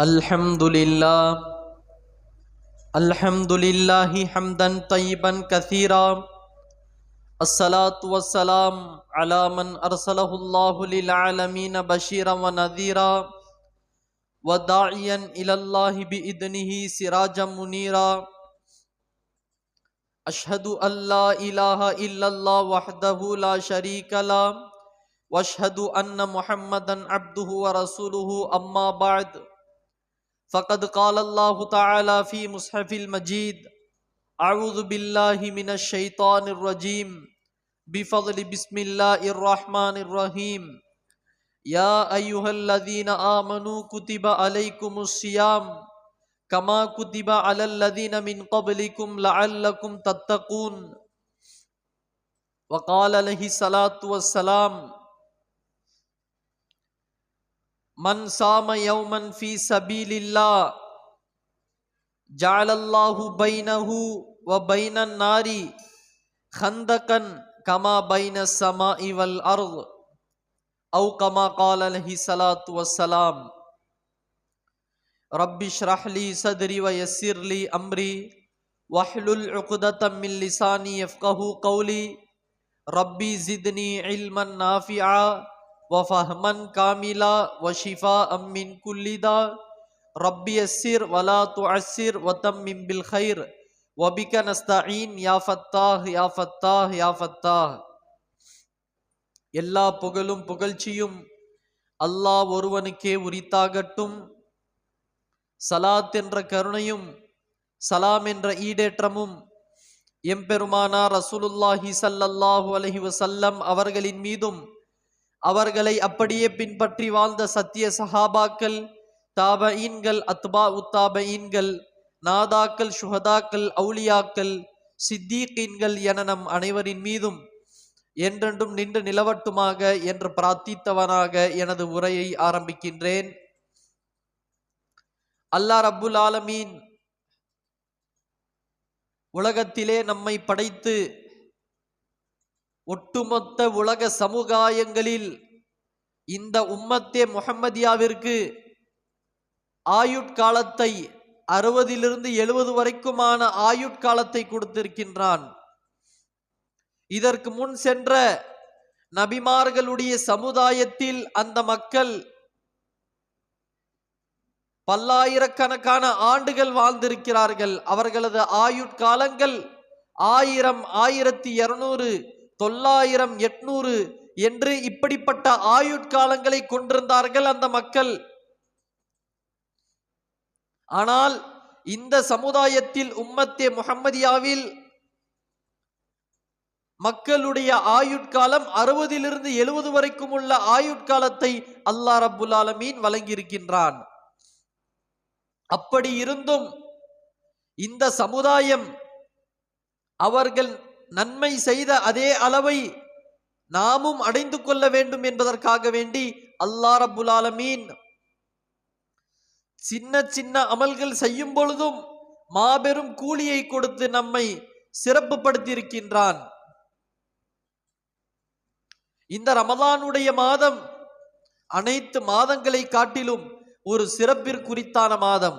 الحمد لله الحمد لله حمدا طيبا كثيرا الصلاة والسلام على من أرسله الله للعالمين بشيرا ونذيرا وداعيا إلى الله بإذنه سراجا منيرا أشهد أن لا إله إلا الله وحده لا شريك له واشهد ان محمدا عبده ورسوله اما بعد فقد قال الله تعالى في مصحف المجيد أعوذ بالله من الشيطان الرجيم بفضل بسم الله الرحمن الرحيم. يا أيها الذين آمنوا كتب عليكم الصيام كما كتب على الذين من قبلكم لعلكم تتقون. وقال عليه الصلاة والسلام من صام يوما في سبيل الله جعل الله بينه وبين النار خندقا كما بين السماء والأرض أو كما قال عليه الصلاة والسلام. رب اشرح لي صدري ويسر لي أمري واحلل عقدة من لساني يفقه قولي. ربي زدني علما نافعا. وفهما كاملا وشفاء من كل داء ربي يسر ولا تعسر وتمم بالخير وبك نستعين يا فتاح يا فتاح يا فتاح எல்லா புகழும் புகழ்ச்சியும் அல்லாஹ் ஒருவனுக்கே உரித்தாகட்டும் சலாத் என்ற கருணையும் சலாம் என்ற ஈடேற்றமும் எம்பெருமானா ரசூலுல்லாஹி சல்லல்லாஹு அலஹி வசல்லம் அவர்களின் மீதும் அவர்களை அப்படியே பின்பற்றி வாழ்ந்த சத்திய சஹாபாக்கள் தாபஈன்கள் அத்பா உத்தாபஈன்கள் நாதாக்கள் சுஹதாக்கள் அவுலியாக்கள் சித்தீக்கீன்கள் என நம் அனைவரின் மீதும் என்றென்றும் நின்று நிலவட்டுமாக என்று பிரார்த்தித்தவனாக எனது உரையை ஆரம்பிக்கின்றேன். அல்லா ரப்புல் ஆலமீன் உலகத்திலே நம்மை படைத்து ஒட்டுமொத்த உலக சமுதாயங்களில் இந்த உம்மத்தே முகம்மதியாவிற்கு ஆயுட்காலத்தை அறுபதிலிருந்து எழுபது வரைக்குமான ஆயுட்காலத்தை கொடுத்திருக்கின்றான். இதற்கு முன் சென்ற நபிமார்களுடைய சமுதாயத்தில் அந்த மக்கள் பல்லாயிரக்கணக்கான ஆண்டுகள் வாழ்ந்திருக்கிறார்கள். அவர்களது ஆயுட்காலங்கள் ஆயிரம் ஆயிரத்தி இருநூறு தொள்ளாயிரம் எட்நூறு என்று இப்படிப்பட்ட ஆயுட்காலங்களை கொண்டிருந்தார்கள் அந்த மக்கள். ஆனால் இந்த சமுதாயத்தில் உம்மத்தே முகம்மதியாவில் மக்களுடைய ஆயுட்காலம் அறுபதிலிருந்து எழுபது வரைக்கும் உள்ள ஆயுட்காலத்தை அல்லா ரபுல் ஆலமீன் வழங்கியிருக்கின்றான். அப்படி இருந்தும் இந்த சமுதாயம் அவர்கள் நன்மை செய்த அதே அளவை நாமும் அடைந்து கொள்ள வேண்டும் என்பதற்காக வேண்டி அல்லா ரபுல் ஆலமீன் சின்ன சின்ன அமல்கள் செய்யும் பொழுதும் மாபெரும் கூலியை கொடுத்து நம்மை சிறப்புப்படுத்தி இருக்கின்றான் இந்த ரமதானுடைய மாதம் அனைத்து மாதங்களை காட்டிலும் ஒரு சிறப்பிற்குறித்தான மாதம்.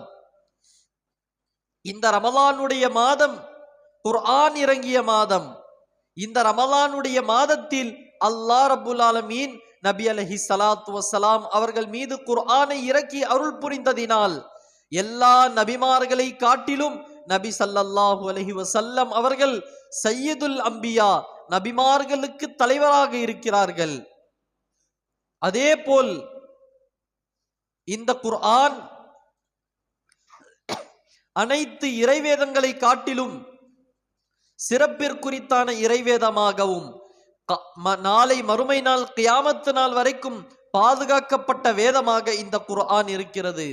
இந்த ரமலானுடைய மாதம் குர்ஆன் இறங்கிய மாதம். இந்த ரமலானுடைய மாதத்தில் அல்லா ரபுல் ஆலமீன் நபி அலஹி சலாத்து வசலாம் அவர்கள் மீது குர்ஆனை இறக்கி அருள் புரிந்ததினால் எல்லா நபிமார்களை காட்டிலும் நபி சல்லல்லாஹு அலஹி வசல்லம் அவர்கள் சையதுல் அம்பியா நபிமார்களுக்கு தலைவராக இருக்கிறார்கள். அதே போல் இந்த குர்ஆன் அனைத்து இறைவேதங்களை காட்டிலும் சிறப்பிற்குறித்தான இறைவேதமாகவும் நாளை மறுமை நாள் கியாமத்து நாள் வரைக்கும் பாதுகாக்கப்பட்ட வேதமாக இந்த குர்ஆன் இருக்கிறது.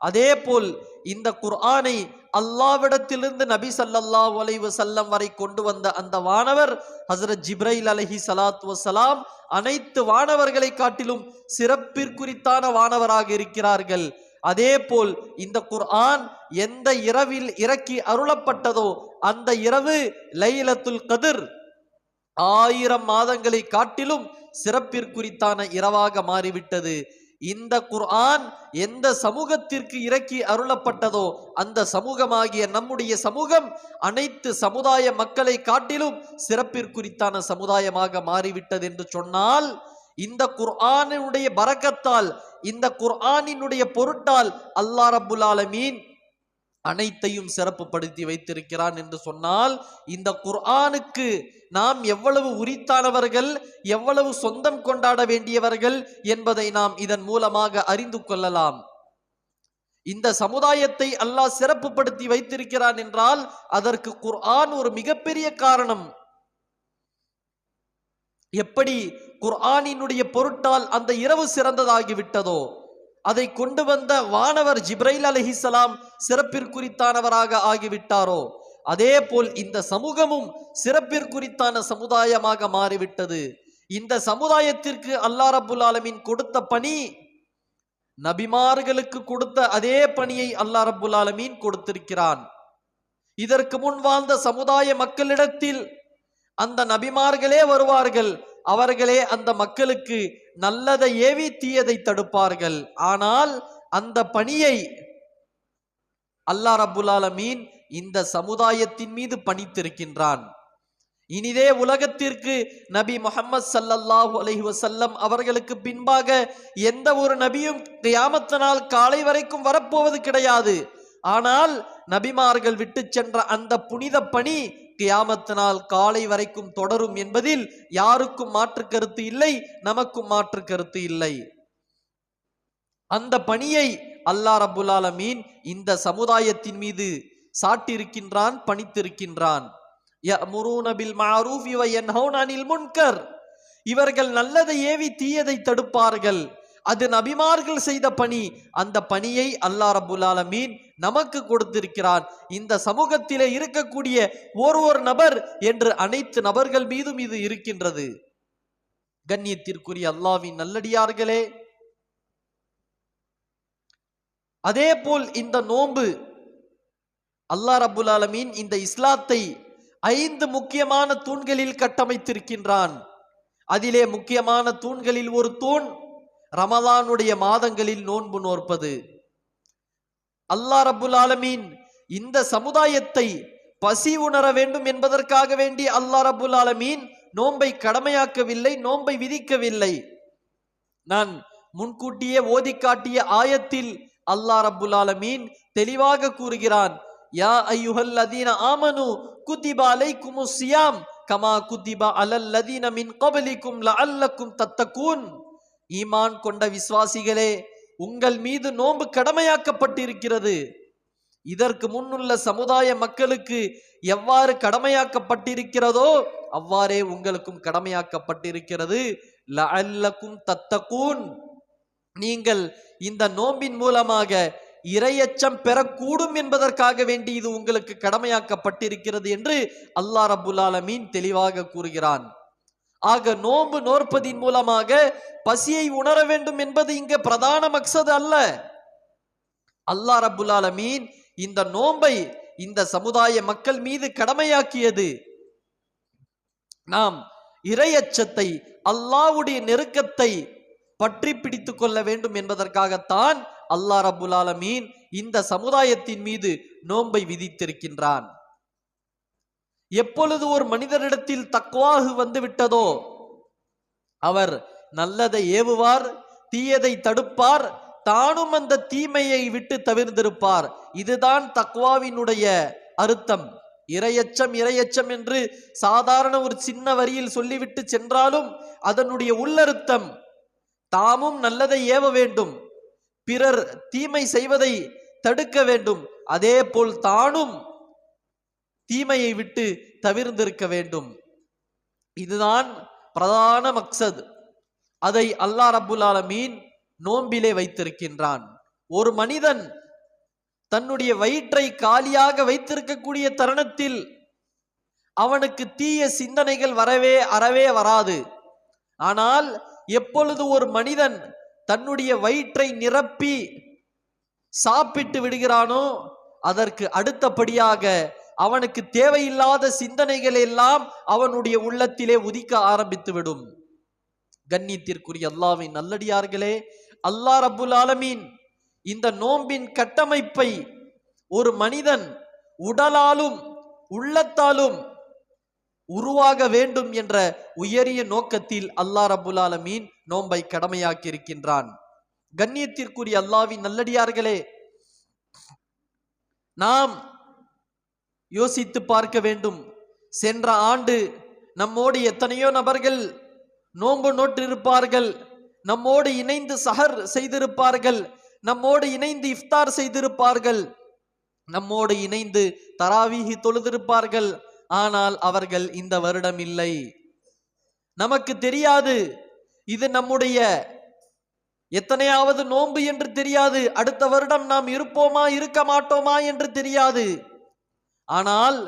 அதே போல் இந்த குர்ஆனை அல்லாவிடத்திலிருந்து நபி சல்லல்லா ஒலைவு செல்லம் வரை கொண்டு வந்த அந்த வானவர் ஹசரத் ஜிப்ரைல் அலஹி சலாத் வசலாம் அனைத்து வானவர்களை காட்டிலும் சிறப்பிற்குறித்தான வானவராக இருக்கிறார்கள். அதே போல் இந்த குர்ஆன் எந்த இரவில் இறக்கி அருளப்பட்டதோ அந்த இரவு லைலத்துல் கதிர். ஆயிரம் மாதங்களை காட்டிலும் சிறப்பிற்குறித்தான இரவாக மாறிவிட்டது. இந்த குர்ஆன் எந்த சமூகத்திற்கு இறக்கி அருளப்பட்டதோ அந்த சமூகமாகிய நம்முடைய சமூகம் அனைத்து சமுதாய மக்களை காட்டிலும் சிறப்பிற்குறித்தான சமுதாயமாக மாறிவிட்டது என்று சொன்னால் இந்த குர்ஆனினுடைய பரக்கத்தால் இந்த குர்ஆனினுடைய பொருட்டால் அல்லா ரபுல் ஆலமீன் அனைத்தையும் சிறப்புப்படுத்தி வைத்திருக்கிறான் என்று சொன்னால் இந்த குர்ஆனுக்கு நாம் எவ்வளவு உரித்தானவர்கள் எவ்வளவு சொந்தம் கொண்டாட வேண்டியவர்கள் என்பதை நாம் இதன் மூலமாக அறிந்து கொள்ளலாம். இந்த சமுதாயத்தை அல்லாஹ் சிறப்புப்படுத்தி வைத்திருக்கிறான் என்றால் அதற்கு குர்ஆன் ஒரு மிகப்பெரிய காரணம். எப்படி குர்ஆனினுடைய பொருட்டால் அந்த இரவு சிறந்ததாகிவிட்டதோ? அதை கொண்டு வந்த வானவர் ஜிப்ரைல் அலஹிசலாம் சிறப்பிற்குறித்தானவராக ஆகிவிட்டாரோ? அதே போல் இந்த சமூகமும் சிறப்பிற்குறித்தான சமுதாயமாக மாறிவிட்டது. இந்த சமுதாயத்திற்கு அல்லா ரபுல் ஆலமின் கொடுத்த பணி நபிமார்களுக்கு கொடுத்த அதே பணியை அல்லா ரபுல் ஆலமீன் கொடுத்திருக்கிறான். இதற்கு முன் வாழ்ந்த சமுதாய மக்களிடத்தில் அந்த நபிமார்களே வருவார்கள். அவர்களே அந்த மக்களுக்கு நல்லதை ஏவி தீயதை தடுப்பார்கள். ஆனால் அந்த பணியை அல்லா ரபுல்லாலமீன் இந்த சமுதாயத்தின் மீது பணித்திருக்கின்றான். இனிதே உலகத்திற்கு நபி முஹம்மது சல்லல்லாஹு அலஹி வசல்லம் அவர்களுக்கு பின்பாக எந்த ஒரு நபியும் கியாமத்தினால் காலை வரைக்கும் வரப்போவது கிடையாது. ஆனால் நபிமார்கள் விட்டு சென்ற அந்த புனித பணி கியாமத்தினால் காலை வரைக்கும் தொடரும் என்பதில் யாருக்கும் மாற்று கருத்து இல்லை நமக்கும் மாற்று கருத்து இல்லை. அந்த பணியை அல்லா ரபுல்லாலமீன் இந்த சமுதாயத்தின் மீது சாட்டியிருக்கின்றான் பணித்திருக்கின்றான். இவர்கள் நல்லதை ஏவி தீயதை தடுப்பார்கள். அது நபிமார்கள் செய்த பணி. அந்த பணியை அல்லா ரபுல்லாலமீன் நமக்கு கொடுத்திருக்கிறான். இந்த சமூகத்திலே இருக்கக்கூடிய ஒரு ஒரு நபர் என்று அனைத்து நபர்கள் மீதும் இது இருக்கின்றது. கண்ணியத்திற்குரிய அல்லாவின் நல்லடியார்களே அதே போல் இந்த நோன்பு அல்லா ரப்புல் ஆலமீன் இந்த இஸ்லாத்தை ஐந்து முக்கியமான தூண்களில் கட்டமைத்திருக்கின்றான். அதிலே முக்கியமான தூண்களில் ஒரு தூண் ரமலானுடைய மாதங்களில் நோன்பு நோற்பது. அல்லா ரபுல் ஆலமீன் இந்த சமுதாயத்தை பசி உணர வேண்டும் என்பதற்காக வேண்டி அல்லா ரபுல் ஆலமீன் நோன்பை கடமையாக்கவில்லை நோன்பை விதிக்கவில்லை. நான் முன்கூட்டியே ஓதி காட்டிய ஆயத்தில் அல்லா ரபுல் ஆலமீன் தெளிவாக கூறுகிறான் யா ஐயுஹல் லதீன ஆமனு குதிப அலைக்குமுஸ் சியாம் கமா குதிபா அலல் லதீன மின் கபலிக்கும் லஅல்லக்கும் தத்தக்கூன் ஈமான் கொண்ட விசுவாசிகளே உங்கள் மீது நோன்பு கடமையாக்கப்பட்டிருக்கிறது. இதற்கு முன்னுள்ள சமுதாய மக்களுக்கு எவ்வாறு கடமையாக்கப்பட்டிருக்கிறதோ அவ்வாறே உங்களுக்கும் கடமையாக்கப்பட்டிருக்கிறது. லஅல்லக்கும் தத்தக்கூன் நீங்கள் இந்த நோம்பின் மூலமாக இரையச்சம் பெறக்கூடும் என்பதற்காக வேண்டி இது உங்களுக்கு கடமையாக்கப்பட்டிருக்கிறது என்று அல்லாஹ் ரப்புல் ஆலமீன் தெளிவாக கூறுகிறான். ஆக நோன்பு நோற்பதின் மூலமாக பசியை உணர வேண்டும் என்பது இங்க பிரதான மக்சது அல்ல. அல்லா ரப்புல் ஆலமீன் இந்த நோன்பை இந்த சமுதாய மக்கள் மீது கடமையாக்கியது. நாம் இரையச்சத்தை அல்லாஹ்வுடைய நெருக்கத்தை பற்றி பிடித்து கொள்ள வேண்டும் என்பதற்காகத்தான் அல்லா ரப்புல் ஆலமீன் இந்த சமுதாயத்தின் மீது நோன்பை விதித்திருக்கின்றான். எப்பொழுது ஒரு மனிதரிடத்தில் தக்வாகு வந்து விட்டதோ அவர் நல்லதை ஏவுவார் தீயதை தடுப்பார் தானும் அந்த தீமையை விட்டு தவிர்ந்திருப்பார். இதுதான் தக்வாவினுடைய அர்த்தம். இரையச்சம் இரையச்சம் என்று சாதாரண ஒரு சின்ன வரியில் சொல்லிவிட்டு சென்றாலும் அதனுடைய உள்ளர்த்தம் தாமும் நல்லதை ஏவ வேண்டும் பிறர் தீமை செய்வதை தடுக்க வேண்டும். அதே போல் தானும் தீமையை விட்டு தவிர்ந்திருக்க வேண்டும். இதுதான் பிரதான மக்சத். அதை அல்லாஹ் ரப்புல் ஆலமீன் நோம்பிலே வைத்திருக்கின்றான். ஒரு மனிதன் தன்னுடைய வயிற்றை காலியாக வைத்திருக்கக்கூடிய தருணத்தில் அவனுக்கு தீய சிந்தனைகள் வரவே அறவே வராது. ஆனால் எப்பொழுது ஒரு மனிதன் தன்னுடைய வயிற்றை நிரப்பி சாப்பிட்டு விடுகிறானோ அதற்கு அடுத்தபடியாக அவனுக்கு தேவையில்லாத சிந்தனைகள் எல்லாம் அவனுடைய உள்ளத்திலே உதிக்க ஆரம்பித்து விடும் கண்ணியத்திற்குரிய அல்லாவின் நல்லடியார்களே அல்லாஹ் ரப்புல் ஆலமீன் இந்த நோம்பின் கட்டமைப்பை ஒரு மனிதன் உடலாலும் உள்ளத்தாலும் உருவாக வேண்டும் என்ற உயரிய நோக்கத்தில் அல்லா ரப்புல் ஆலமீன் நோன்பை கடமையாக்கி இருக்கின்றான் கண்ணியத்திற்குரிய அல்லாவின் நல்லடியார்களே நாம் யோசித்து பார்க்க வேண்டும். சென்ற ஆண்டு நம்மோடு எத்தனையோ நபர்கள் நோன்பு நோட்டிருப்பார்கள் நம்மோடு இணைந்து சஹர் செய்திருப்பார்கள். நம்மோடு இணைந்து இஃப்தார் செய்திருப்பார்கள். நம்மோடு இணைந்து தராவீகி தொழுதிருப்பார்கள். ஆனால் அவர்கள் இந்த வருடம் இல்லை. நமக்கு தெரியாது. இது நம்முடைய எத்தனையாவது நோன்பு என்று தெரியாது. அடுத்த வருடம் நாம் இருப்போமா இருக்க மாட்டோமா என்று தெரியாது. ஆனால்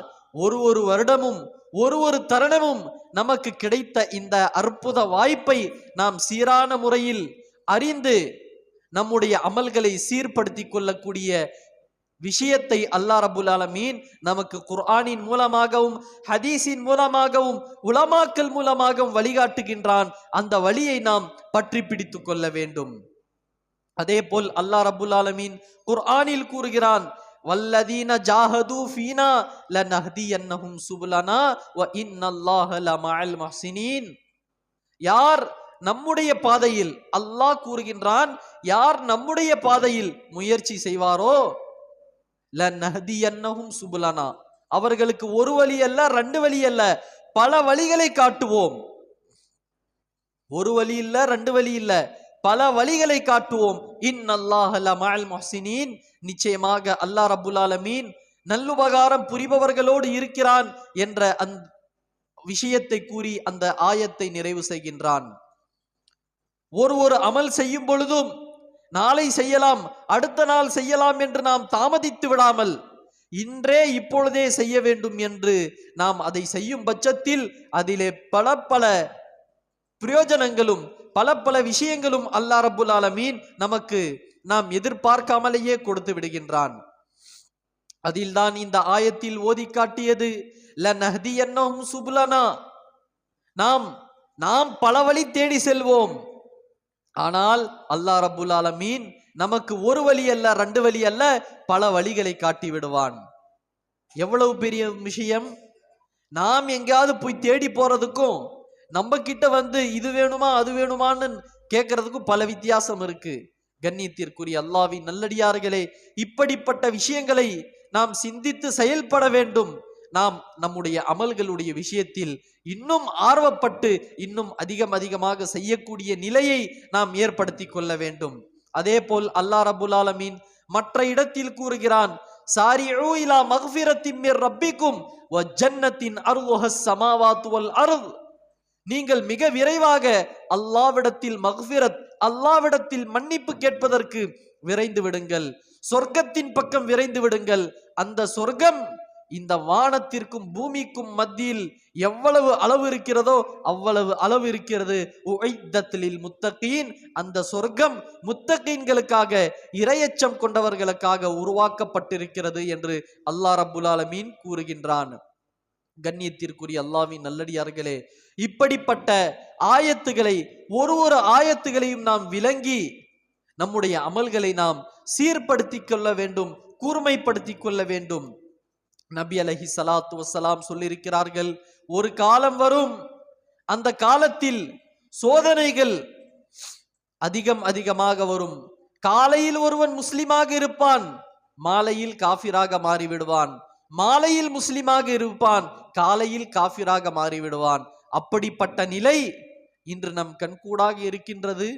ஒரு ஒரு வருடமும் ஒரு ஒரு தருணமும் நமக்கு கிடைத்த இந்த அற்புத வாய்ப்பை நாம் சீரான முறையில் அறிந்து நம்முடைய அமல்களை சீர்படுத்திக் கொள்ளக்கூடிய விஷயத்தை அல்லா ரபுல் ஆலமீன் நமக்கு குர்ஆனின் மூலமாகவும் ஹதீஸின் மூலமாகவும் உலமாக்கல் மூலமாகவும் வழிகாட்டுகின்றான். அந்த வழியை நாம் பற்றி பிடித்து கொள்ள வேண்டும். அதே போல் அல்லா ரபுல் ஆலமீன் குர்ஆனில் கூறுகிறான் வல்லதீன ஜாஹது ஃபீனா என்னஹும் சுபுலனா வ இன்னல்லாஹ ல மஅல் மஹ்சினீன். யார் நம்முடைய பாதையில் அல்லாஹ் கூறுகின்றான் யார் நம்முடைய பாதையில் முயற்சி செய்வாரோ? ல நஹுதி என்னஹும் சுபுலனா. அவர்களுக்கு ஒரு வழி அல்ல ரெண்டு வழி அல்ல பல வழிகளை காட்டுவோம். ஒரு வழி இல்ல ரெண்டு வழி இல்ல. பல வழிகளை காட்டுவோம். இன் அல்லாஹ் மொஹசினின். நிச்சயமாக அல்லாஹ் ரபுல்லாலமீன் நல்லுபகாரம் புரிபவர்களோடு இருக்கிறான் என்ற அந்த விஷயத்தை கூறி அந்த ஆயத்தை நிறைவு செய்கின்றான். ஒரு ஒரு அமல் செய்யும் பொழுதும் நாளை செய்யலாம் அடுத்த நாள் செய்யலாம் என்று நாம் தாமதித்து விடாமல் இன்றே இப்பொழுதே செய்ய வேண்டும் என்று நாம் அதை செய்யும் பட்சத்தில் அதிலே பல பல பிரயோஜனங்களும் பல பல விஷயங்களும் அல்லா ரபுல் ஆலமீன் நமக்கு நாம் எதிர்பார்க்காமலேயே கொடுத்து விடுகின்றான். அதில்தான் இந்த ஆயத்தில் ஓதி காட்டியது லநஹ்தியன்னஹும் சுபுலனா. நாம் நாம் பல வழி தேடி செல்வோம். ஆனால் அல்லா ரபுல் ஆலமீன் நமக்கு ஒரு வழி அல்ல ரெண்டு வழி அல்ல பல வழிகளை காட்டி விடுவான். எவ்வளவு பெரிய விஷயம்? நாம் எங்கேயாவது போய் தேடி போறதுக்கும் நம்ம கிட்ட வந்து இது வேணுமா அது வேணுமான்னு கேட்கறதுக்கும் பல வித்தியாசம் இருக்கு. கண்ணியத்திற்குரிய அல்லாவின் நல்லடியார்களே இப்படிப்பட்ட விஷயங்களை நாம் சிந்தித்து செயல்பட வேண்டும். நாம் நம்முடைய அமல்களுடைய விஷயத்தில் இன்னும் ஆர்வப்பட்டு இன்னும் அதிகம் அதிகமாக செய்யக்கூடிய நிலையை நாம் ஏற்படுத்தி கொள்ள வேண்டும். அதே போல் அல்லாஹ் ரபுல் ஆலமீன் மற்ற இடத்தில் கூறுகிறான் சாரி இலா மக்ஃபிரத்தின் ரப்பிக்கும் வ ஜன்னத்தின் அருஹஸ் சமாவாத்துவல் அருள் நீங்கள் மிக விரைவாக அல்லாவிடத்தில் மக்ஃபிரத் அல்லாவிடத்தில் மன்னிப்பு கேட்பதற்கு விரைந்து விடுங்கள். சொர்க்கத்தின் பக்கம் விரைந்து விடுங்கள். அந்த சொர்க்கம் இந்த வானத்திற்கும் பூமிக்கும் மத்தியில் எவ்வளவு அளவு இருக்கிறதோ அவ்வளவு அளவு இருக்கிறது. உழைத்தத்திலில் முத்தகீன். அந்த சொர்க்கம் முத்தகீன்களுக்காக இரையச்சம் கொண்டவர்களுக்காக உருவாக்கப்பட்டிருக்கிறது என்று அல்லாஹ் ரப்புல் ஆலமீன் கூறுகின்றான். கண்ணியத்திற்குரிய அல்லாவின் நல்லடியார்களே இப்படிப்பட்ட ஆயத்துகளை ஒரு ஒரு ஆயத்துகளையும் நாம் விளங்கி நம்முடைய அமல்களை நாம் சீர்படுத்தி கொள்ள வேண்டும் கூர்மைப்படுத்தி கொள்ள வேண்டும். நபி அலஹி சலாத்து வசலாம் சொல்லியிருக்கிறார்கள் ஒரு காலம் வரும் அந்த காலத்தில் சோதனைகள் அதிகம் அதிகமாக வரும். காலையில் ஒருவன் முஸ்லிமாக இருப்பான் மாலையில் காஃபிராக மாறிவிடுவான். மாலையில் முஸ்லிமாக இருப்பான் காலையில் காஃபிராக மாறிவிடுவான். அப்படிப்பட்ட நிலை இன்று நம் கண்கூடாக இருக்கின்றது.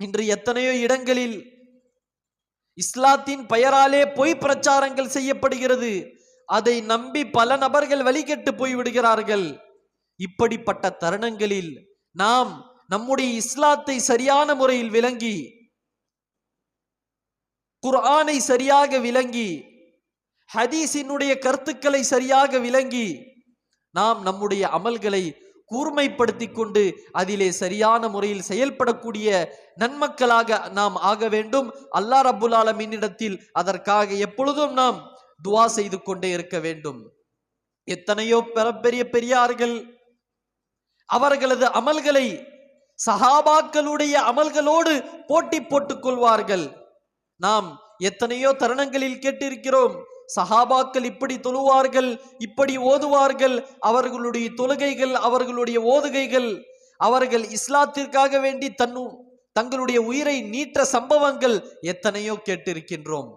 இன்று எத்தனையோ இடங்களில் இஸ்லாத்தின் பெயராலே பொய் பிரச்சாரங்கள் செய்யப்படுகிறது. அதை நம்பி பல நபர்கள் வழிகெட்டு போய் விடுகிறார்கள் இப்படிப்பட்ட தருணங்களில் நாம் நம்முடைய இஸ்லாத்தை சரியான முறையில் விளங்கி குர்ஆனை சரியாக விளங்கி ஹதீஸினுடைய கருத்துக்களை சரியாக விளங்கி நாம் நம்முடைய அமல்களை கூர்மைப்படுத்தி கொண்டு அதிலே சரியான முறையில் செயல்படக்கூடிய நன்மக்களாக நாம் ஆக வேண்டும். அல்லாஹ் ரப்புல் ஆலமீனிடத்தில் அதற்காக எப்பொழுதும் நாம் துவா செய்து கொண்டே இருக்க வேண்டும். எத்தனையோ பெரிய பெரியார்கள் அவர்களது அமல்களை சஹாபாக்களுடைய அமல்களோடு போட்டி போட்டுக் கொள்வார்கள். நாம் எத்தனையோ தருணங்களில் கேட்டிருக்கிறோம் சஹாபாக்கள் இப்படி தொழுவார்கள் இப்படி ஓதுவார்கள் அவர்களுடைய தொழுகைகள் அவர்களுடைய ஓதுகைகள் அவர்கள் இஸ்லாத்திற்காக வேண்டி தன்னு தங்களுடைய உயிரை நீட்ட சம்பவங்கள் எத்தனையோ கேட்டிருக்கின்றோம்.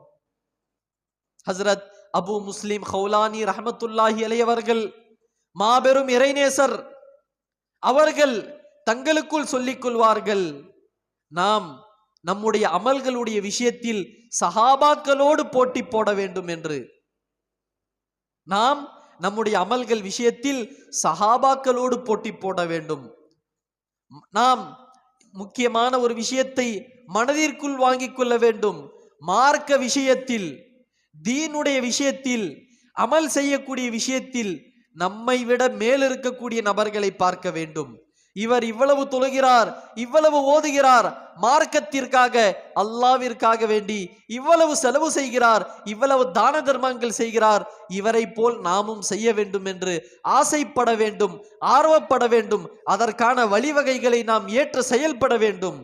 ஹசரத் அபு முஸ்லிம் ஹவுலானி ரஹமத்துல்லாஹி அலையவர்கள் மாபெரும் இறைநேசர் அவர்கள் தங்களுக்குள் சொல்லிக் கொள்வார்கள் நாம் நம்முடைய அமல்களுடைய விஷயத்தில் சஹாபாக்களோடு போட்டி போட வேண்டும் என்று. நாம் நம்முடைய அமல்கள் விஷயத்தில் சஹாபாக்களோடு போட்டி போட வேண்டும். நாம் முக்கியமான ஒரு விஷயத்தை மனதிற்குள் வாங்கிக் கொள்ள வேண்டும். மார்க்க விஷயத்தில் தீனுடைய விஷயத்தில் அமல் செய்யக்கூடிய விஷயத்தில் நம்மை விட மேல் இருக்கக்கூடிய நபர்களை பார்க்க வேண்டும். இவர் இவ்வளவு தொழுகிறார் இவ்வளவு ஓதுகிறார் மார்க்கத்திற்காக அல்லாவிற்காக வேண்டி இவ்வளவு செலவு செய்கிறார் இவ்வளவு தான தர்மங்கள் செய்கிறார் இவரை போல் நாமும் செய்ய வேண்டும் என்று ஆசைப்பட வேண்டும் ஆர்வப்பட வேண்டும் அதற்கான வழிவகைகளை நாம் ஏற்று செயல்பட வேண்டும்.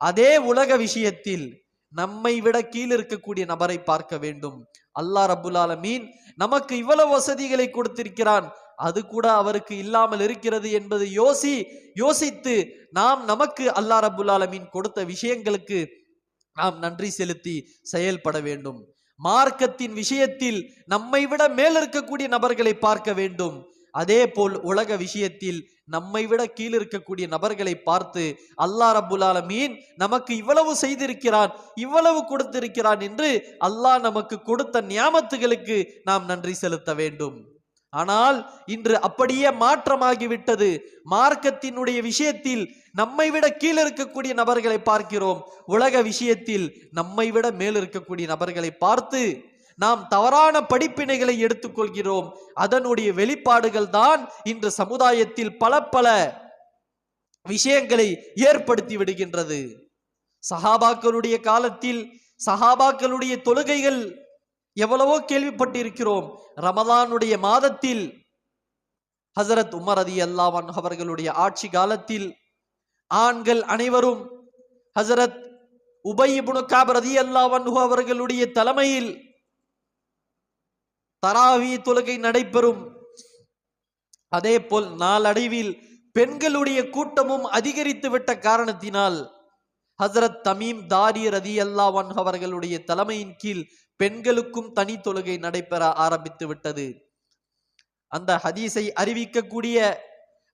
அதே உலக விஷயத்தில் நம்மை விட கீழ் இருக்கக்கூடிய நபரை பார்க்க வேண்டும். அல்லாஹ் ரபுல் மீன் நமக்கு இவ்வளவு வசதிகளை கொடுத்திருக்கிறான் அது கூட அவருக்கு இல்லாமல் இருக்கிறது என்பது யோசி யோசித்து நாம் நமக்கு அல்லா ரபுல் ஆலமீன் கொடுத்த விஷயங்களுக்கு நாம் நன்றி செலுத்தி செயல்பட வேண்டும். மார்க்கத்தின் விஷயத்தில் நம்மை விட மேல் இருக்கக்கூடிய நபர்களை பார்க்க வேண்டும். அதே போல் உலக விஷயத்தில் நம்மை விட கீழ் இருக்கக்கூடிய நபர்களை பார்த்து அல்லா ரபுல் ஆலமீன் நமக்கு இவ்வளவு செய்திருக்கிறான் இவ்வளவு கொடுத்திருக்கிறான் என்று அல்லாஹ் நமக்கு கொடுத்த நியாமத்துகளுக்கு நாம் நன்றி செலுத்த வேண்டும். ஆனால் இன்று அப்படியே மாற்றமாகிவிட்டது. மார்க்கத்தினுடைய விஷயத்தில் நம்மை விட கீழே இருக்கக்கூடிய நபர்களை பார்க்கிறோம். உலக விஷயத்தில் நம்மை விட மேல் இருக்கக்கூடிய நபர்களை பார்த்து நாம் தவறான படிப்பினைகளை எடுத்துக்கொள்கிறோம். அதனுடைய வெளிப்பாடுகள் தான் இன்று சமுதாயத்தில் பல பல விஷயங்களை ஏற்படுத்தி விடுகின்றது. சஹாபாக்களுடைய காலத்தில் சஹாபாக்களுடைய தொழுகைகள் எவ்வளவோ கேள்விப்பட்டிருக்கிறோம். ரமதானுடைய மாதத்தில் ஹசரத் உமர் அதி அல்லாவன் அவர்களுடைய ஆட்சி காலத்தில் ஆண்கள் அனைவரும் ஹசரத் உபயிபுனு காப் அல்லாவன் அவர்களுடைய தலைமையில் தராவி தொழுகை நடைபெறும். அதே போல் நாளடைவில் பெண்களுடைய கூட்டமும் அதிகரித்து விட்ட காரணத்தினால் ஹசரத் தமீம் தாரி ரதி அல்லாவன் அவர்களுடைய தலைமையின் கீழ் பெண்களுக்கும் தனி தொழுகை நடைபெற ஆரம்பித்து விட்டது. அந்த ஹதீஸை அறிவிக்கக்கூடிய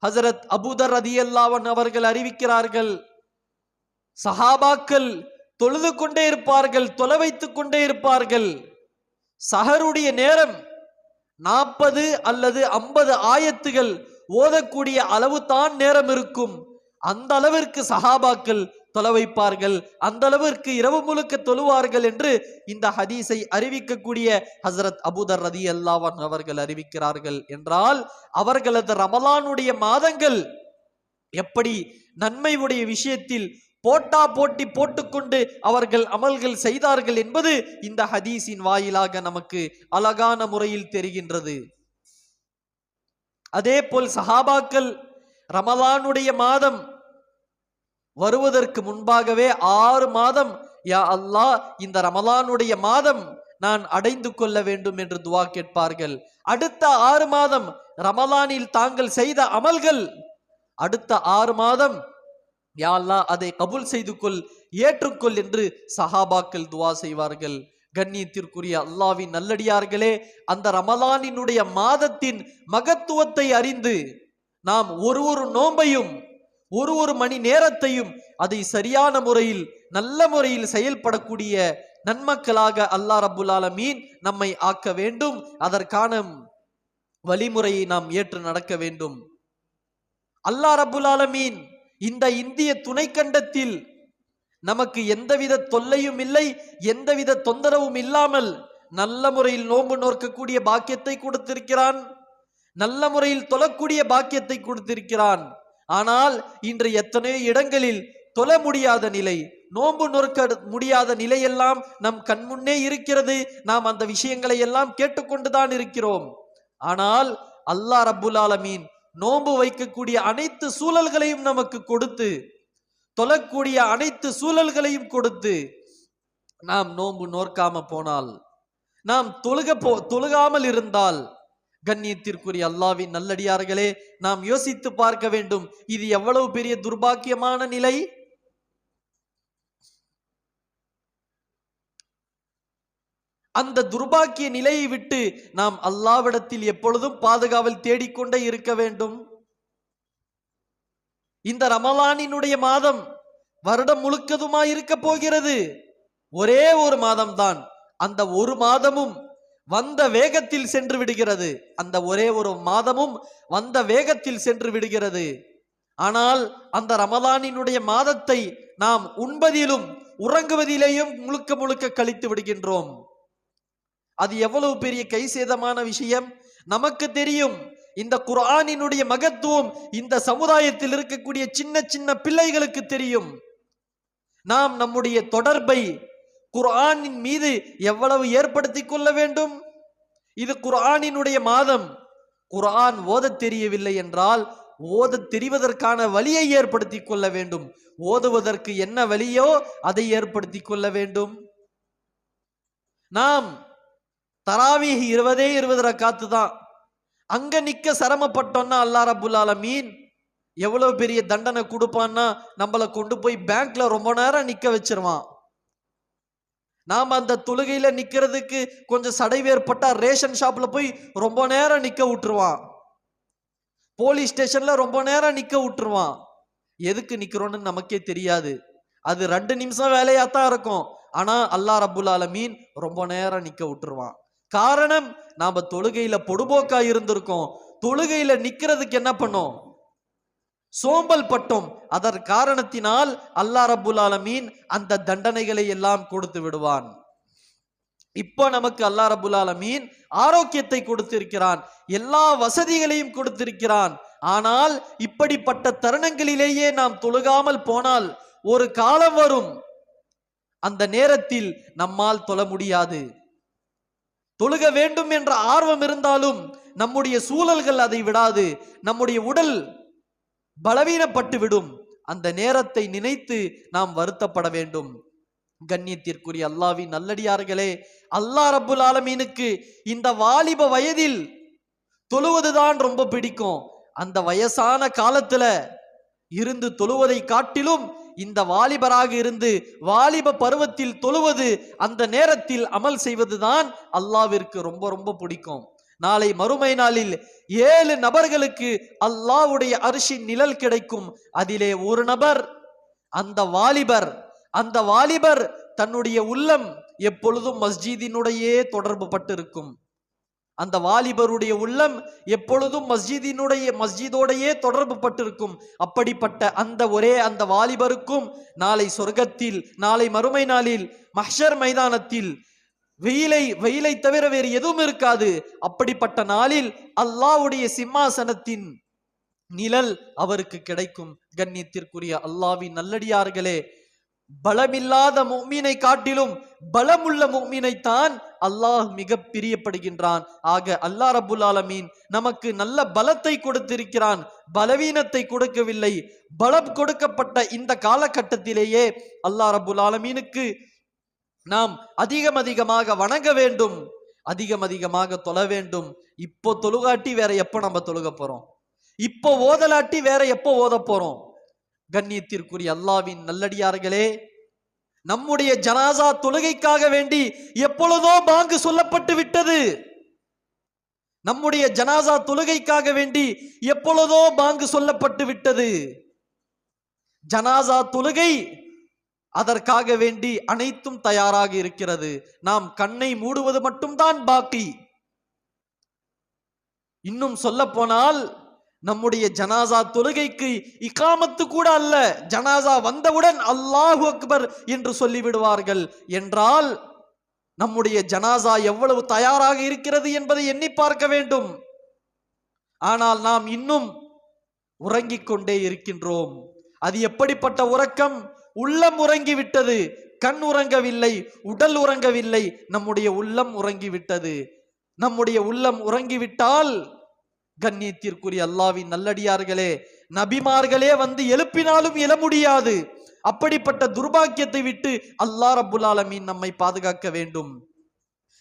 ஹசரத் அபுதர் ரதி அல்லாவன் அவர்கள் அறிவிக்கிறார்கள் சஹாபாக்கள் தொழுது கொண்டே இருப்பார்கள் தொலை வைத்துக் கொண்டே இருப்பார்கள். சஹருடைய நேரம் நாற்பது அல்லது ஐம்பது ஆயத்துகள் ஓதக்கூடிய அளவு தான் நேரம் இருக்கும். அந்த அளவிற்கு சஹாபாக்கள் தொலை வைப்பார்கள். அந்த அளவிற்கு இரவு முழுக்க தொழுவார்கள் என்று இந்த ஹதீஸை அறிவிக்கக்கூடிய ஹசரத் அபுதர் ரதி அல்லாவன் அவர்கள் அறிவிக்கிறார்கள் என்றால் அவர்களது ரமலானுடைய மாதங்கள் எப்படி நன்மை உடைய விஷயத்தில் போட்டா போட்டி போட்டுக்கொண்டு அவர்கள் அமல்கள் செய்தார்கள் என்பது இந்த ஹதீஸின் வாயிலாக நமக்கு அழகான முறையில் தெரிகின்றது. அதே போல் சஹாபாக்கள் ரமலானுடைய மாதம் வருவதற்கு முன்பாகவே ஆறு மாதம் யா அல்லாஹ் இந்த ரமலானுடைய மாதம் நான் அடைந்து கொள்ள வேண்டும் என்று துவா கேட்பார்கள். அடுத்த ஆறு மாதம் ரமலானில் தாங்கள் செய்த அமல்கள் அடுத்த ஆறு மாதம் யா அல்லாஹ் அதை கபுல் செய்து கொள் ஏற்றுக்கொள் என்று சஹாபாக்கள் துவா செய்வார்கள். கண்ணியத்திற்குரிய அல்லாவின் நல்லடியார்களே அந்த ரமலானினுடைய மாதத்தின் மகத்துவத்தை அறிந்து நாம் ஒரு ஒரு நோம்பையும் ஒரு ஒரு மணி நேரத்தையும் அதை சரியான முறையில் நல்ல முறையில் செயல்படக்கூடிய நன்மக்களாக அல்லாஹ் ரபுல் ஆலமீன் நம்மை ஆக்க வேண்டும். அதற்கான வழிமுறையை நாம் ஏற்று நடக்க வேண்டும். அல்லாஹ் ரபுல் ஆலமீன் இந்த இந்திய துணைக்கண்டத்தில் நமக்கு எந்தவித தொல்லையும் இல்லை எந்தவித தொந்தரவும் இல்லாமல் நல்ல முறையில் நோன்பு நோக்கக்கூடிய பாக்கியத்தை கொடுத்திருக்கிறான். நல்ல முறையில் தொழக்கூடிய பாக்கியத்தை கொடுத்திருக்கிறான். ஆனால் இன்று எத்தனையோ இடங்களில் தொழ முடியாத நிலை நோன்பு நொறுக்க முடியாத நிலையெல்லாம் நம் கண்முன்னே இருக்கிறது. நாம் அந்த விஷயங்களை எல்லாம் கேட்டுக்கொண்டுதான் இருக்கிறோம். ஆனால் அல்லாஹ் ரப்புல் ஆலமீன் நோன்பு வைக்கக்கூடிய அனைத்து சூழல்களையும் நமக்கு கொடுத்து தொழக்கூடிய அனைத்து சூழல்களையும் கொடுத்து நாம் நோன்பு நோற்காம போனால் நாம் தொழுக போ தொழுகாமல் இருந்தால் கண்ணியத்திற்குரிய அல்லாவின் நல்லடியார்களே நாம் யோசித்து பார்க்க வேண்டும் இது எவ்வளவு பெரிய துர்பாக்கியமான நிலை? அந்த துர்பாக்கிய நிலையை விட்டு நாம் அல்லாவிடத்தில் எப்பொழுதும் பாதுகாவல் தேடிக்கொண்டே இருக்க வேண்டும். இந்த ரமலானினுடைய மாதம் வருடம் முழுக்கதுமாய் இருக்க போகிறது. ஒரே ஒரு மாதம்தான். அந்த ஒரு மாதமும் வந்த வேகத்தில் சென்று விடுகிறது. அந்த ஒரே ஒரு மாதமும் வந்த வேகத்தில் சென்று விடுகிறது. ஆனால் அந்த ரமதானினுடைய மாதத்தை நாம் உண்பதிலும் உறங்குவதிலேயும் முழுக்க முழுக்க கழித்து விடுகின்றோம். அது எவ்வளவு பெரிய கை சேதமான விஷயம். நமக்கு தெரியும் இந்த குரானினுடைய மகத்துவம் இந்த சமுதாயத்தில் இருக்கக்கூடிய சின்ன சின்ன பிள்ளைகளுக்கு தெரியும். நாம் நம்முடைய தொடர்பை குர்ஆனின் மீது எவ்வளவு ஏற்படுத்தி கொள்ள வேண்டும்? இது குர்ஆனினுடைய மாதம். குர்ஆன் ஓதத் தெரியவில்லை என்றால் ஓதத் தெரிவதற்கான வழியை ஏற்படுத்தி கொள்ள வேண்டும். ஓதுவதற்கு என்ன வழியோ அதை ஏற்படுத்தி கொள்ள வேண்டும். நாம் தராவீஹ் இருபதே இருபது ரக்காத்து தான். அங்க நிக்க சிரமப்பட்டோம்னா அல்லா ரபுல் ஆலமீன் எவ்வளவு பெரிய தண்டனை கொடுப்பான்னா நம்மளை கொண்டு போய் பேங்க்ல ரொம்ப நேரம் நிக்க வச்சிருவான். நாம் அந்த தொழுகையில நிக்கிறதுக்கு கொஞ்சம் சடைவேற்பட்டா ரேஷன் ஷாப்ல போய் ரொம்ப நேரம் நிக்க விட்டுருவான். போலீஸ் ஸ்டேஷன்ல ரொம்ப நேரம் நிக்க விட்டுருவான். எதுக்கு நிக்கிறோன்னு நமக்கே தெரியாது. அது ரெண்டு நிமிஷம் வேலையா தான் இருக்கும். ஆனா அல்லா ரபுல் ஆலமீன் ரொம்ப நேரம் நிக்க விட்டுருவான். காரணம் நாம தொழுகையில பொடுபோக்கா இருந்திருக்கோம். தொழுகையில நிக்கிறதுக்கு என்ன பண்ணோம்? சோம்பல் பட்டோம். அதன் காரணத்தினால் அல்லா ரபுல் ஆலமீன் அந்த தண்டனைகளை எல்லாம் கொடுத்து விடுவான். இப்போ நமக்கு அல்லா ரபுல் ஆலமீன் ஆரோக்கியத்தை கொடுத்திருக்கிறான். எல்லா வசதிகளையும் கொடுத்திருக்கிறான். ஆனால் இப்படிப்பட்ட தருணங்களிலேயே நாம் தொழுகாமல் போனால் ஒரு காலம் வரும். அந்த நேரத்தில் நம்மால் தொழ முடியாது. தொழுக வேண்டும் என்ற ஆர்வம் இருந்தாலும் நம்முடைய சூழல்கள் அதை விடாது. நம்முடைய உடல் பலவீனப்பட்டு விடும். அந்த நேரத்தை நினைத்து நாம் வருத்தப்பட வேண்டும். கண்ணியத்திற்குரிய அல்லாவின் நல்லடியார்களே அல்லாஹ் ரபுல் ஆலமீனுக்கு இந்த வாலிப வயதில் தொழுவதுதான் ரொம்ப பிடிக்கும். அந்த வயசான காலத்துல இருந்து தொழுவதை காட்டிலும் இந்த வாலிபராக இருந்து வாலிப பருவத்தில் தொழுவது அந்த நேரத்தில் அமல் செய்வதுதான் அல்லாவிற்கு ரொம்ப ரொம்ப பிடிக்கும். நாளை மறுமை நாளில் ஏழு நபர்களுக்கு அல்லாவுடைய அரிசின் நிழல் கிடைக்கும். அதிலே ஒரு நபர் அந்த வாலிபர் அந்த வாலிபர் தன்னுடைய உள்ளம் எப்பொழுதும் மஸ்ஜிதினுடையே தொடர்பு பட்டிருக்கும் அந்த வாலிபருடைய உள்ளம் எப்பொழுதும் மஸ்ஜிதினுடைய மஸ்ஜிதோடையே தொடர்பு பட்டிருக்கும் அப்படிப்பட்ட அந்த ஒரே அந்த வாலிபருக்கும் நாளை சொர்க்கத்தில் நாளை மறுமை நாளில் மஹ்ஷர் மைதானத்தில் வெயிலை வெயிலை தவிர வேறு எதுவும் இருக்காது. அப்படிப்பட்ட நாளில் அல்லாவுடைய சிம்மாசனத்தின் நிழல் அவருக்கு கிடைக்கும். கண்ணியத்திற்குரிய அல்லாவின் நல்லடியார்களே பலமில்லாத முக்மீனை காட்டிலும் பலமுள்ள முக்மீனைத்தான் அல்லாஹ் மிக பிரியப்படுகின்றான். ஆக அல்லாஹ் ரபுல் ஆலமீன் நமக்கு நல்ல பலத்தை கொடுத்திருக்கிறான். பலவீனத்தை கொடுக்கவில்லை. பலம் கொடுக்கப்பட்ட இந்த காலகட்டத்திலேயே அல்லாஹ் ரபுல் ஆலமீனுக்கு நாம் அதிகம் அதிகமாக வணங்க வேண்டும் அதிகம் அதிகமாக தொழ வேண்டும். இப்போ தொழுகாட்டி வேற எப்போ நம்ம தொழுக போறோம்? இப்போ ஓதலாட்டி வேற எப்போ ஓத போறோம்? கண்ணியத்திற்குரிய அல்லாவின் நல்லடியார்களே நம்முடைய ஜனாசா தொழுகைக்காக வேண்டி எப்பொழுதோ பாங்கு சொல்லப்பட்டு விட்டது. நம்முடைய ஜனாசா தொழுகைக்காக வேண்டி எப்பொழுதோ பாங்கு சொல்லப்பட்டு விட்டது. ஜனாசா தொழுகை அதற்காக வேண்டி அனைத்தும் தயாராக இருக்கிறது. நாம் கண்ணை மூடுவது மட்டும்தான் பாக்கி. இன்னும் சொல்ல போனால் நம்முடைய ஜனாசா தொழுகைக்கு இகாமத்து கூட அல்ல. ஜனாசா வந்தவுடன் அல்லாஹு அக்பர் என்று சொல்லிவிடுவார்கள். என்றால் நம்முடைய ஜனாசா எவ்வளவு தயாராக இருக்கிறது என்பதை எண்ணி பார்க்க வேண்டும். ஆனால் நாம் இன்னும் உறங்கிக் கொண்டே இருக்கின்றோம். அது எப்படிப்பட்ட உறக்கம்? உள்ளம் உறங்கி விட்டது கண் உறங்கவில்லை உடல் உறங்கவில்லை நம்முடைய உள்ளம் உறங்கி விட்டது நம்முடைய உள்ளம் உறங்கிவிட்டால் கண்ணியத்திற்குரிய அல்லாவின் நல்லடியார்களே நபிமார்களே வந்து எழுப்பினாலும் எழ முடியாது. அப்படிப்பட்ட துர்பாக்கியத்தை விட்டு அல்லா ரப்புல் ஆலமீன் நம்மை பாதுகாக்க வேண்டும்.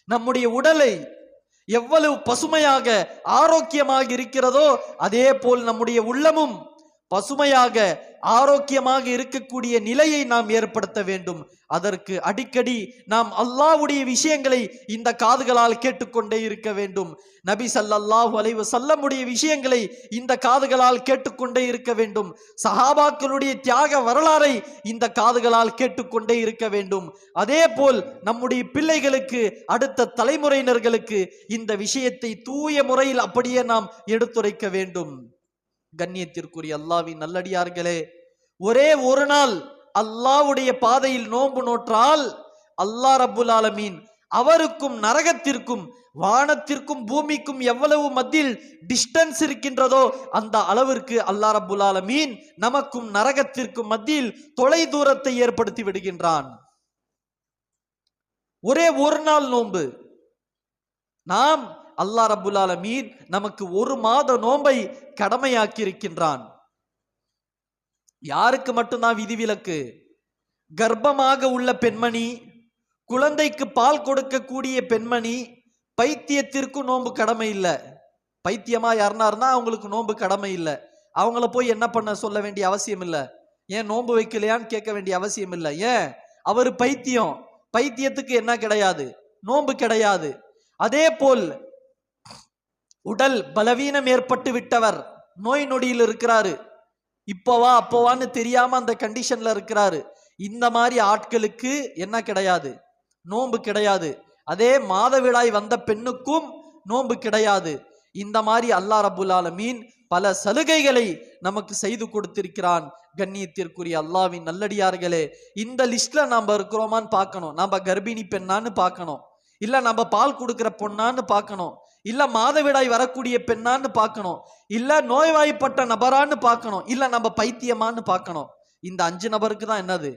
நம்முடைய உடலை எவ்வளவு பசுமையாக ஆரோக்கியமாக இருக்கிறதோ அதே போல் நம்முடைய உள்ளமும் பசுமையாக ஆரோக்கியமாக இருக்கக்கூடிய நிலையை நாம் ஏற்படுத்த வேண்டும். அதற்கு அடிக்கடி நாம் அல்லாஹ்வுடைய விஷயங்களை இந்த காதுகளால் கேட்டுக்கொண்டே இருக்க வேண்டும். நபி ஸல்லல்லாஹு அலைவு சல்லமுடைய விஷயங்களை இந்த காதுகளால் கேட்டுக்கொண்டே இருக்க வேண்டும். சஹாபாக்களுடைய தியாக வரலாறை இந்த காதுகளால் கேட்டுக்கொண்டே இருக்க வேண்டும். அதே போல் நம்முடைய பிள்ளைகளுக்கு அடுத்த தலைமுறையினர்களுக்கு இந்த விஷயத்தை தூய முறையில் அப்படியே நாம் எடுத்துரைக்க வேண்டும். கண்ணியத்திற்குரிய அல்லாவின் நல்லடியார்களே ஒரே ஒரு நாள் அல்லாவுடைய பாதையில் நோன்பு நோற்றால் அல்லாஹ் ரபுல் ஆலமீன் அவருக்கும் நரகத்திற்கும் வானத்திற்கும் பூமிக்கும் எவ்வளவு மத்தியில் டிஸ்டன்ஸ் இருக்கின்றதோ அந்த அளவிற்கு அல்லா ரபுல் ஆலமீன் நமக்கும் நரகத்திற்கும் மத்தியில் தொலை தூரத்தை ஏற்படுத்தி விடுகின்றான். ஒரே ஒரு நாள் நோன்பு. நாம் அல்லாஹ் ரபுல்லால மீன் நமக்கு ஒரு மாத நோன்பை கடமையாக்கி இருக்கின்றான் யாருக்கு மட்டும்தான் விதிவிலக்கு? கர்ப்பமாக உள்ள பெண்மணி குழந்தைக்கு பால் கொடுக்கக்கூடிய பெண்மணி பைத்தியத்திற்கும் நோன்பு கடமை இல்லை. பைத்தியமா யாருனாருன்னா அவங்களுக்கு நோன்பு கடமை இல்லை. அவங்கள போய் என்ன பண்ண சொல்ல வேண்டிய அவசியம் இல்லை. ஏன் நோன்பு வைக்கலையான்னு கேட்க வேண்டிய அவசியம் இல்லை. ஏன்? அவர் பைத்தியம். பைத்தியத்துக்கு என்ன கிடையாது? நோன்பு கிடையாது. அதே போல் உடல் பலவீனம் ஏற்பட்டு விட்டவர். நோய் நொடியில் இருக்கிறாரு. இப்போவா அப்போவான்னு தெரியாம அந்த கண்டிஷன்ல இருக்கிறாரு. இந்த மாதிரி ஆட்களுக்கு என்ன கிடையாது? நோன்பு கிடையாது. அதே மாதவிடாய் வந்த பெண்ணுக்கும் நோன்பு கிடையாது. இந்த மாதிரி அல்லாஹ் ரபுல் ஆலமீன் பல சலுகைகளை நமக்கு செய்து கொடுத்திருக்கிறான். கண்ணியத்திற்குரிய அல்லாவின் நல்லடியார்களே இந்த லிஸ்ட்ல நாம இருக்கிறோமான்னு பார்க்கணும். நாம கர்ப்பிணி பெண்ணான்னு பார்க்கணும். இல்ல நம்ம பால் கொடுக்கிற பொண்ணான்னு பார்க்கணும். இல்ல மாதவிடாய் வரக்கூடிய பெண்ணான்னு பார்க்கணும். இல்ல நோய்வாய்ப்பட்ட நபரான்னு பார்க்கணும். இல்ல நம்ம பைத்தியமான்னு பார்க்கணும். இந்த அஞ்சு நபருக்கு தான் என்னது?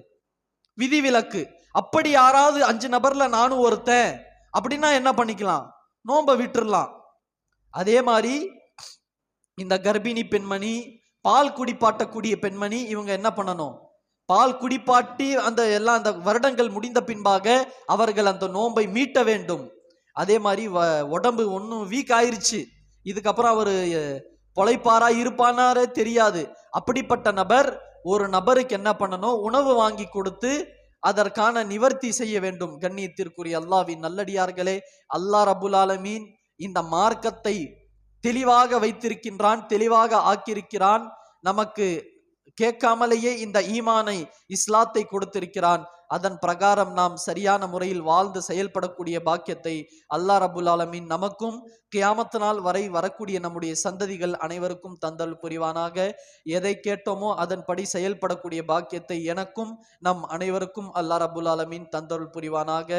விதிவிலக்கு. அப்படி யாராவது அஞ்சு நபர்ல நானும் ஒருத்தன். அப்படின்னா என்ன பண்ணிக்கலாம்? நோம்ப விட்டுறலாம். அதே மாதிரி இந்த கர்ப்பிணி பெண்மணி பால் குடிப்பாட்டக்கூடிய பெண்மணி இவங்க என்ன பண்ணணும்? பால் குடிப்பாட்டி அந்த எல்லாம் அந்த வருடங்கள் முடிந்த பின்பாக அவர்கள் அந்த நோன்பை மீட்ட வேண்டும். அதே மாதிரி வ- உடம்பு ஒன்றும் வீக் ஆயிருச்சு. இதுக்கப்புறம் அவர் பொழைப்பாரா இருப்பானாரே தெரியாது. அப்படிப்பட்ட நபர் ஒரு நபருக்கு என்ன பண்ணணும்? உணவு வாங்கி கொடுத்து அதற்கான நிவர்த்தி செய்ய வேண்டும். கண்ணியத்திற்குரிய அல்லாவின் நல்லடியார்களே அல்லாஹ் ரபுல் ஆலமீன் இந்த மார்க்கத்தை தெளிவாக வைத்திருக்கின்றான் தெளிவாக ஆக்கியிருக்கிறான். நமக்கு கேட்காமலேயே இந்த ஈமானை இஸ்லாத்தை கொடுத்திருக்கிறான். அதன் பிரகாரம் நாம் சரியான முறையில் வாழ்ந்து செயல்படக்கூடிய பாக்கியத்தை அல்லாஹ் ரபுல் ஆலமின் நமக்கும் கியாமத்து நாள் வரை வரக்கூடிய நம்முடைய சந்ததிகள் அனைவருக்கும் தந்தல் புரிவானாக. எதை கேட்டோமோ அதன்படி செயல்படக்கூடிய பாக்கியத்தை எனக்கும் நம் அனைவருக்கும் அல்லாஹ் ரபுல் ஆலமின் தந்தருள் புரிவானாக.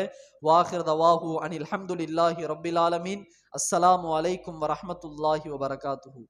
வாஹிர் தவாஹு அனில் அஹமதுல்லாஹி ரபில் ஆலமீன். அஸ்ஸலாமு அலைக்கும் வரமத்துல்லாஹி வபரகாத்துஹு.